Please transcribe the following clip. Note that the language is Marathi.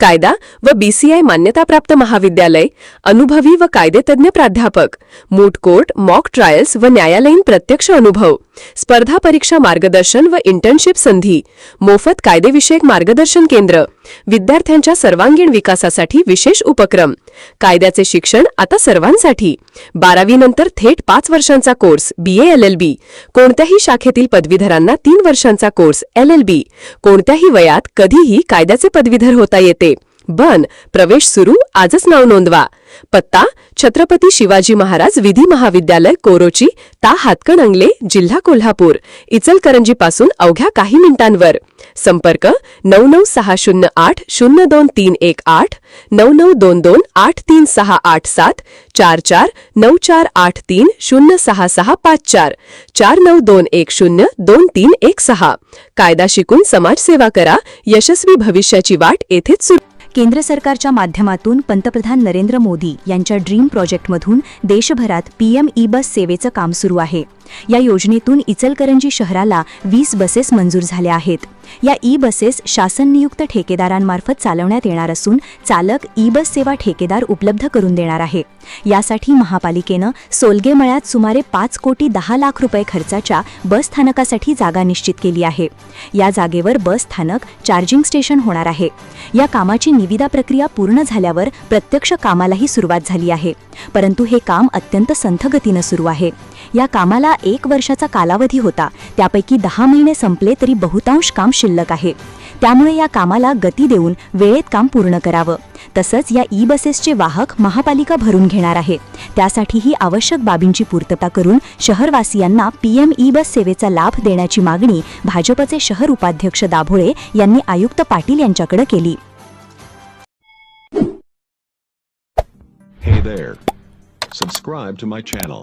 कायदा व बीसीआय मान्यताप्राप्त महाविद्यालय अनुभवी व कायदेतज्ञ प्राध्यापक मूट कोर्ट मॉक ट्रायल्स व न्यायालयीन प्रत्यक्ष अनुभव स्पर्धा परीक्षा मार्गदर्शन व इंटर्नशिप संधी मोफत कायदेविषयक मार्गदर्शन केंद्र. विद्यार्थ्यांच्या सर्वांगीण विकासासाठी विशेष उपक्रम. कायद्याचे शिक्षण आता सर्वांसाठी. बारावीनंतर थेट पाच वर्षांचा course B L L B कोणत्याही शाखेतील पदवीधरांना तीन वर्षांचा कोर्स एल एल बी कोणत्याही वयात कधीही कायद्याचे पदवीधर होता येते. बन प्रवेश सुरू आजच नाव नोंदवा. पत्ता छत्रपती शिवाजी महाराज विधी महाविद्यालय कोरोची ता हातकणंगले जिल्हा कोल्हापूर इचलकरंजीपासून अवघ्या काही मिनिटांवर. संपर्क नऊ नऊ सहा शून्य आठ शून्य दोन तीन एक आठ नऊ नऊ दोन दोन आठ तीन सहा आठ सात चार चार नऊ चार आठ तीन शून्य सहा सहा पाच चार चार नऊ दोन एक शून्य दोन तीन एक सहा. कायदा शिकून समाजसेवा करा यशस्वी भविष्याची वाट येथेच सुरू. केंद्र सरकारच्या माध्यमातून पंतप्रधान नरेंद्र मोदी यांच्या ड्रीम प्रोजेक्टमधून देशभरात पीएम ई बस सेवेचं काम सुरू आहे. या योजनेतून इचलकरंजी शहराला वीस बसेस मंजूर झाल्या आहेत. या ई बसेस शासन नियुक्त ठेकेदारांमार्फत चालवण्यात येणार असून चालक ई बस सेवा ठेकेदार उपलब्ध करून देणार आहे. यासाठी महापालिकेनं सोलगेमळ्यात सुमारे पाच कोटी दहा लाख रुपये खर्चाच्या बस स्थानकासाठी जागा निश्चित केली आहे. या जागेवर बस स्थानक चार्जिंग स्टेशन होणार आहे. या कामाची निविदा प्रक्रिया पूर्ण झाल्यावर प्रत्यक्ष कामालाही सुरुवात झाली आहे. परंतु हे काम अत्यंत संथगतीनं सुरू आहे. या कामाला एक वर्षाचा कालावधी होता. त्यापैकी दहा महिने संपले तरी बहुतांश काम शिल्लक आहे. त्यामुळे या कामाला गती देऊन वेळेत काम पूर्ण करावं. तसंच या ई बसेसचे वाहक महापालिका भरून घेणार आहे. त्यासाठीही आवश्यक बाबींची पूर्तता करून शहरवासियांना पीएम ई बस सेवेचा लाभ देण्याची मागणी भाजपचे शहर उपाध्यक्ष दाभोळे यांनी आयुक्त पाटील यांच्याकडे केली. Hey there. Subscribe to my channel.